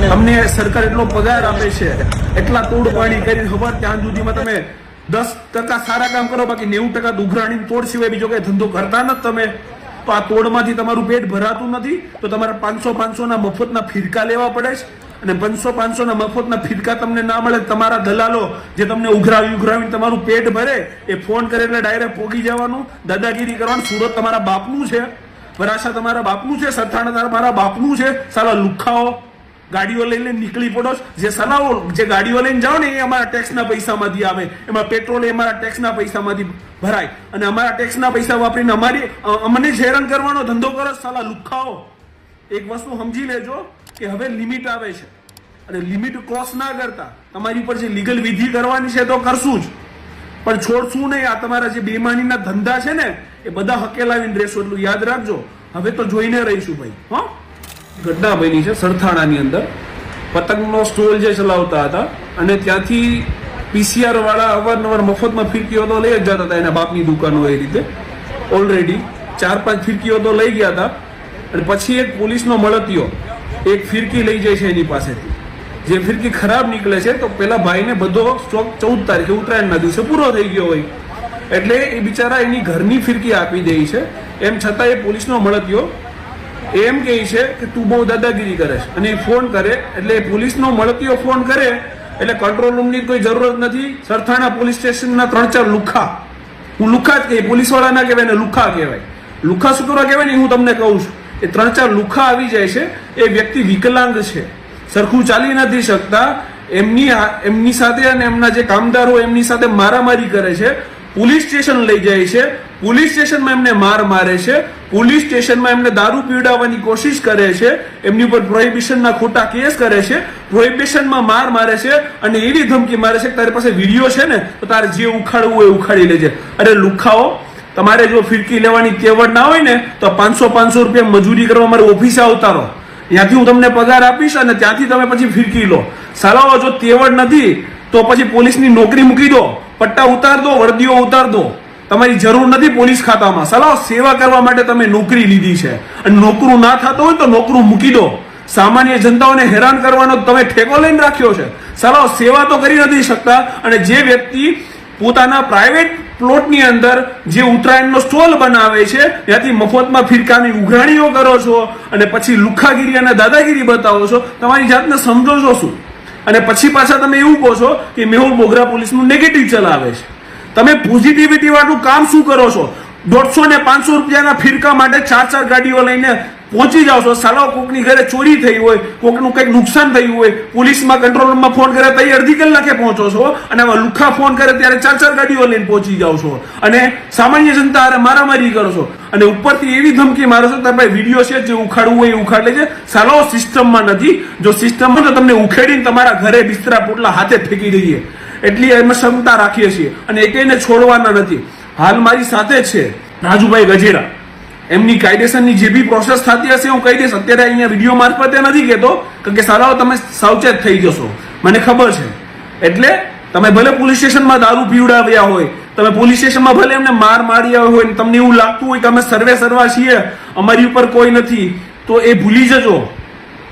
તમને સરકાર એટલો પગાર આપે છે, એટલા તોડ પાણી કરી ખબર, ત્યાં સુધીમાં તમે દસ ટકા સારા કામ કરો, બાકી નેવું ટકા દુઘરાણી તોડ સિવાય બીજો કઈ ધંધો કરતા નથી તમે. તો આ તોડમાંથી તમારું પેટ ભરાતું નથી, તો તમારે પાંચસો પાંચસો ના મફતના ફિરકા લેવા પડે છે. અને પાંચસો પાંચસો ના મફતના ફિરકા તમને ના મળે, તમારા દલાલો જે તમને ઉઘરાવી ઉઘરાવીને તમારું પેટ ભરે, એ ફોન કરે એટલે ડાયરેક્ટ પોગી જવાનું, દાદાગીરી કરવાનું. સુરત તમારા બાપનું છે, વરાછા તમારા બાપનું છે, સરથાણા તમારા બાપનું છે. સાલા લુખાઓ. ગાડીઓ લઈને નીકળી પડો જે સલાઓ જે ગાડીઓ લઈને જાઓ ને એ અમારા ટેક્સના પૈસામાંથી આવે. એમાં પેટ્રોલ એ અમારા ટેક્સના પૈસામાંથી ભરાય. અને અમારા ટેક્સના પૈસા વાપરીને અમારી અમને જ કરવાનો ધંધો કરો સાલા લુખાઓ. એક વસ્તુ સમજી લેજો કે હવે લિમિટ આવે છે. અને લિમિટ ક્રોસ ના કરતા તમારી ઉપર જે લીગલ વિધિ કરવાની છે તો કરશું જ. પણ છોડશું નહીં. આ તમારા જે બેમાનીના ધંધા છે ને, એ બધા હકેલાવીને રહેશો. એટલું યાદ રાખજો. હવે તો જોઈને રહીશું ભાઈ. હો? ઘટના બની છે સરથાણાની અંદર. પતંગનો સ્ટોલ જે ચલાવતા હતા અને ત્યાંથી પીસીઆર વાળા અવારનવાર મફતમાં ફિરકીઓ તો લઈ જ જતા હતા. એના બાપની દુકાનો એ રીતે. ઓલરેડી ચાર પાંચ ફિરકીઓ તો લઈ ગયા હતા. અને પછી એક પોલીસનો મળતિયો. એક ફિરકી લઈ જાય છે એની પાસેથી. જે ફિરકી ખરાબ નીકળે છે તો પેલા ભાઈને બધો સ્ટોક ચૌદ તારીખે ઉત્તરાયણના દિવસે પૂરો થઈ ગયો હોય. એટલે એ બિચારા એની ઘરની ફિરકી આપી દે છે. એમ છતાં એ પોલીસનો મળતિયો. એમ કહે છે કે તું બહુ દાદાગીરી કરે છે અને એ ફોન કરે, એટલે પોલીસનો મળતીઓ ફોન કરે, એટલે કંટ્રોલ રૂમની કોઈ જરૂરત નથી. સરથાણા પોલીસ સ્ટેશનના ત્રણ ચાર લુખા. હું લુખા જ કહી પોલીસવાળા ના કહેવાય ને લુખા કહેવાય. લુખા શું કહેવાય ને, હું તમને કહું છું, એ ત્રણ ચાર લુખા આવી જાય છે, એ વ્યક્તિ વિકલાંગ છે. સરખું ચાલી નથી શકતા. એમની એમની સાથે અને એમના જે કામદારો એમની સાથે મારામારી કરે છે પોલીસ સ્ટેશન લઈ જાય છે. પોલીસ સ્ટેશનમાં એમને માર મારે છે. પોલીસ સ્ટેશનમાં એમને દારૂ પીવડાવવાની કોશિશ કરે છે. એમની ઉપર પ્રોહિબિશનના ખોટા કેસ કરે છે. પ્રોહિબિશનમાં માર મારે છે અને એવી ધમકી મારે છે કે તારી પાસે વીડિયો છે ને, તો તારે જે ઉખાડવું એ ઉખાડી લેજે. અરે લુખાઓ, તમારે જો ફિરકી લેવાની કેવડ ના હોય ને, તો પાંચસો પાંચસો રૂપિયા મજૂરી કરવા મારી ઓફિસે આવતા રહો ત્યાંથી હું તમને પગાર આપીશ અને ત્યાંથી તમે પછી ફિરકી લો. સાલાઓ, જો તેવડ નથી, તો પછી પોલીસની નોકરી મૂકી દો. પટ્ટા ઉતાર દો, વર્દીઓ ઉતાર દો. તમારી જરૂર નથી પોલીસ ખાતામાં. સલાહ, સેવા કરવા માટે તમે નોકરી લીધી છે. અને નોકરું ના થતો હોય તો નોકરું મૂકી દો. સામાન્ય જનતાઓને હેરાન કરવાનો તમે ઠેકો લઈને રાખ્યો છે. સલાહ, સેવા તો કરી નથી શકતા. અને જે વ્યક્તિ પોતાના પ્રાઇવેટ પ્લોટની અંદર જે ઉત્તરાયણનો સ્ટોલ બનાવે છે, ત્યાંથી મફતમાં ફિરકાની ઉઘરાણીઓ કરો છો અને પછી લુખાગીરી અને દાદાગીરી બતાવો છો, તમારી જાતને સમજો છો શું? અને પછી પાછા તમે એવું કહો છો કે મેહુલ મોગરા પોલીસનું નેગેટિવ ચલાવે છે. તમે પોઝિટિવિટી વાળું કામ શું કરો છો? દોઢસો ને પાંચસો રૂપિયાના ફિરકા માટે ચાર ચાર ગાડીઓ લઈને પહોંચી જાઓ છો. સાલો, કોકની ઘરે ચોરી થઈ હોય, કોકનું કંઈક નુકસાન થયું હોય, પોલીસમાં કંટ્રોલ રૂમમાં ફોન કરે તો અડધી કલાકે પહોંચો છો અને લુખા ફોન કરે ત્યારે ચાર ચાર ગાડીઓ લઈને પહોંચી જાઓ છો. અને સામાન્ય જનતા હારે મારામારી કરો છો. અને ઉપરથી એવી ધમકી મારો છો તમે વીડિયો છે જે ઉખાડવું હોય એ ઉખાડ લેજે. સાલો, સિસ્ટમમાં નથી. જો સિસ્ટમમાં તો તમને ઉખેડીને તમારા ઘરે બિસ્તરા પોટલા હાથે ફેંકી દઈએ. એટલી અમે ક્ષમતા રાખીએ છીએ. અને એકેયને છોડવાના નથી. હાલ મારી સાથે છે રાજુભાઈ ગજેરા એમની કાયદેસરની જે બી પ્રોસેસ થતી હશે હું કહી દઈશ. અત્યારે અહીંયા વીડિયો મારફતે નથી કહેતો કે સારાઓ તમે સાવચેત થઈ જશો. મને ખબર છે. એટલે તમે ભલે પોલીસ સ્ટેશનમાં દારૂ પીવડાવ્યા હોય, તમે પોલીસ સ્ટેશનમાં ભલે એમને માર માર્યા હોય તમને એવું લાગતું હોય કે અમે સર્વે સર્વા છીએ, અમારી ઉપર કોઈ નથી, તો એ ભૂલી જજો.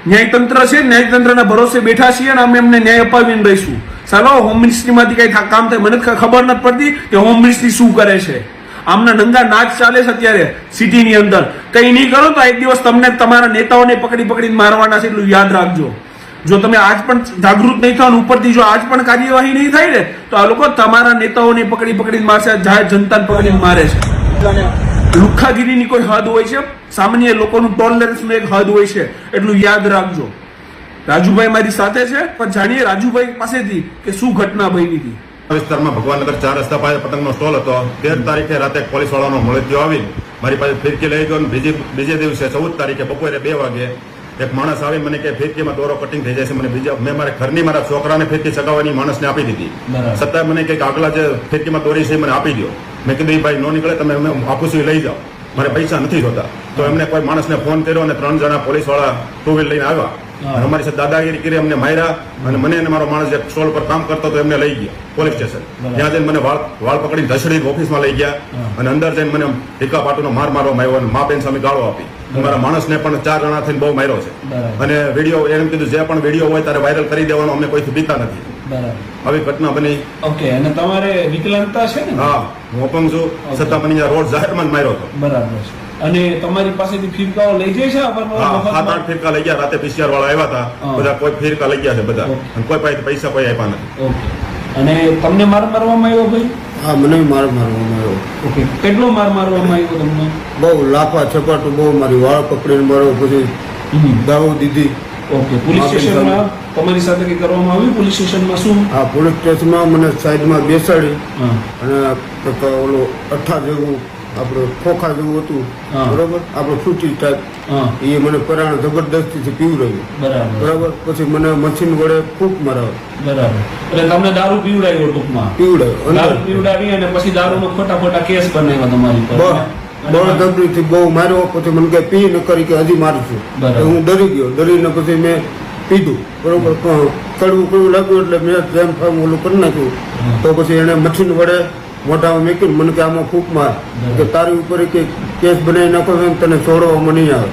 ન્યાયતંત્ર છે, ન્યાયતંત્રના ભરોસે બેઠા છીએ અને અમે એમને ન્યાય અપાવીને રહીશું. ચાલો હોમ મિનિસ્ટ્રીમાંથી કઈ કામ થાય. મને ખબર નથી પડતી કે હોમ મિનિસ્ટ્રી શું કરે છે. આમના નંગા નાચ ચાલે છે અત્યારે સિટીની અંદર. કઈ નહીં કરો તો એક દિવસ તમને તમારા નેતાઓને પકડી પકડીને મારવાના છે એટલું યાદ રાખજો. જો તમે આજ પણ જાગૃત નહીં થાવ ઉપરથી જો આજ પણ કાર્યવાહી નહીં થાય ને, તો આ લોકો તમારા નેતાઓને પકડી પકડીને મારશે જાહેર જનતાને પકડીને મારે છે. લુખ્ખાગીરીની કોઈ હદ હોય છે? સામાન્ય લોકોનું ટોલરન્સનું એક હદ હોય છે. એટલું યાદ રાખજો. રાજુભાઈ મારી સાથે છે, પણ જાણીએ રાજુભાઈ પાસેથી કે શું ઘટના બની હતી? વિસ્તારમાં ભગવાનનગર ચાર રસ્તા પાસે પતંગનો સ્ટોલ હતો. તેર તારીખે રાતે પોલીસવાળાનો મળતિયો આવી મારી પાસે ફિરકી લઈ ગયો બીજી બીજે દિવસે ચૌદ તારીખે બપોરે બે વાગે એક માણસ આવી મને કે ફિરકીમાં દોરો કટિંગ થઈ જાય છે. મને બીજા મેં મારા ઘરની મારા છોકરાને ફિરકી ચગાવવાની માણસને આપી દીધી. છતાં મને કંઈક આગલા જે ફિરકીમાં દોરી છે મને આપી દો મેં કીધું "એ ભાઈ નો નીકળે તમે અમે આપું છું લઈ જાઓ. મારે પૈસા નથી જોતા. તો એમને કોઈ માણસને ફોન કર્યો અને ત્રણ જણા પોલીસવાળા ટુ વ્હીલ લઈને આવ્યા. અને અમારી સાથે દાદાગીરી કરી અમને માર્યા અને મને અને મારો માણસ જે સ્ટોલ પર કામ કરતો હતો એમને લઈ ગયા પોલીસ સ્ટેશન. ત્યાં જઈને મને વાળ વાળ પકડીને ધસડી ઓફિસમાં લઈ ગયા અને અંદર જઈને મને ટીકા પાટોનો માર મારવામાં આવ્યો અને મા બેન સામે ગાળો આપી. અમારા માણસને પણ ચાર જણા થઈને બહુ માર્યો છે. અને વીડિયો એમ કીધું જે પણ વીડિયો હોય ત્યારે વાયરલ કરી દેવાનો અમને કોઈથી બીતા નથી. બરાબર. આવી ઘટના બની. ઓકે અને તમારે વિકલાંગતા છે ને? હા હું અપંગ છું. છતાં મને રોડ જાહેરમાં જ માર્યો હતો. બરાબર છે. અને તમારી પાસેથી ફિરકાઓ લઈ જાય છે હા સાત? આઠ ફિરકા લઈ ગયા. રાતે પીસીઆર વાળા આવ્યા હતા. બધા કોઈ ફિરકા લઈ ગયા છે બધા. અને કોઈ પાસે પૈસા કોઈ આપ્યા નથી. અને તમને માર મારવામાં આવ્યો ભાઈ હા મને માર મારવામાં આવ્યો. ઓકે. કેટલો માર મારવામાં આવ્યો તમને? બહુ લાફા છપાટું બહુ મારી વાળ પકડીને મારો પછી દાવો દીધી. ઓકે પોલીસ સ્ટેશનમાં તમારી સાથે કંઈ કરવામાં આવ્યું? પોલીસ સ્ટેશનમાં શું? હા પોલીસ સ્ટેશનમાં મને સાઈડમાં બેસાડી અને ઓલો અઠ્ઠા જેવું આપણે ખોખા જેવું હતું. બરોબર? આપણે ફૂટી ટાઈપ હા. એ મને પરાણ જબરદસ્તીથી પીવડાવ્યું બરાબર. બરાબર? પછી મને મશીન વડે ફૂંક મરાવે. બરાબર. એટલે તમને દારૂ પીવડાવ્યો ટૂંકમાં? પીવડાવ્યો દારૂ પીવડાવી અને પછી દારૂનો ખોટા ખોટા કેસ બનાવ્યા તમારી પર બહુ દબરીથી બહુ માર્યો પછી મને કે પી ન કરી કે હજી મારું છું. બરાબર. હું ડરી ગયો. ડરીને પછી મેં પીધું. બરોબર કડવું કડવું લાગ્યું એટલે મેં જેમ ફેમ ઓલું કરી નાખ્યું. તો પછી એને મચ્છીને વડે મોઢામાં મેકીને મને કે આમાં ફૂંક માર. કે તારી ઉપર કે કેસ બનાવી નાખો તને છોડવામાં નહીં આવે.